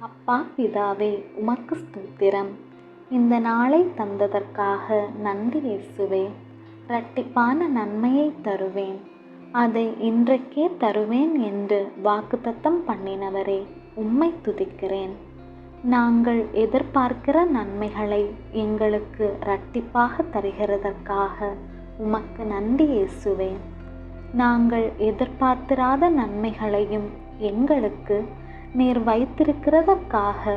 அப்பா பிதாவே உமக்கு ஸ்தோத்திரம். இந்த நாளை தந்ததற்காக நன்றி இயேசுவே. இரட்டிப்பான நன்மையை தருவேன். அதை இன்றைக்கே தருவேன் என்று வாக்குத்தத்தம் பண்ணினவரே உம்மை துதிக்கிறேன். நாங்கள் எதிர்பார்க்கிற நன்மைகளை எங்களுக்கு இரட்டிப்பாக தருகிறதற்காக உமக்கு நன்றி இயேசுவேன் நாங்கள் எதிர்பார்த்திராத நன்மைகளையும் எங்களுக்கு நீர் வைத்திருக்கிறதற்காக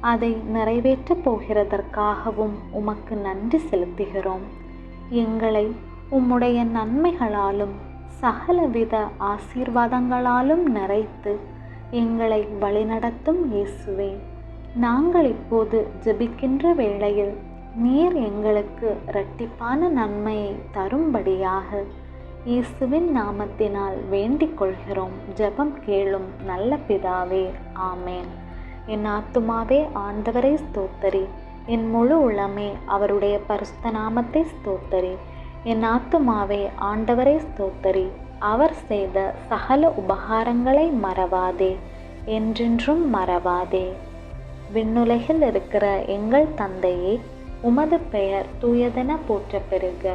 அதை நிறைவேற்றப் போகிறதற்காகவும் உமக்கு நன்றி செலுத்துகிறோம். எங்களை உம்முடைய நன்மைகளாலும் சகலவித ஆசீர்வாதங்களாலும் நிறைத்து எங்களை வழிநடத்தும் இயேசுவே. நாங்கள் இப்போது ஜெபிக்கின்ற வேளையில் நீர் எங்களுக்கு இரட்டிப்பான நன்மையை தரும்படியாக இயேசுவின் நாமத்தினால் வேண்டிக் கொள்கிறோம் ஜெபம் கேளும் நல்ல பிதாவே ஆமேன். என் ஆத்துமாவே ஆண்டவரை ஸ்தோத்தரி. என் முழு உளமே அவருடைய பரிசுத்த நாமத்தை ஸ்தோத்தரி. என் ஆத்துமாவே ஆண்டவரை ஸ்தோத்தரி. அவர் செய்த சகல உபகாரங்களை மறவாதே என்றென்றும் மறவாதே. விண்ணுலகில் இருக்கிற எங்கள் தந்தையே உமது பெயர் தூயதென போற்ற பெறுக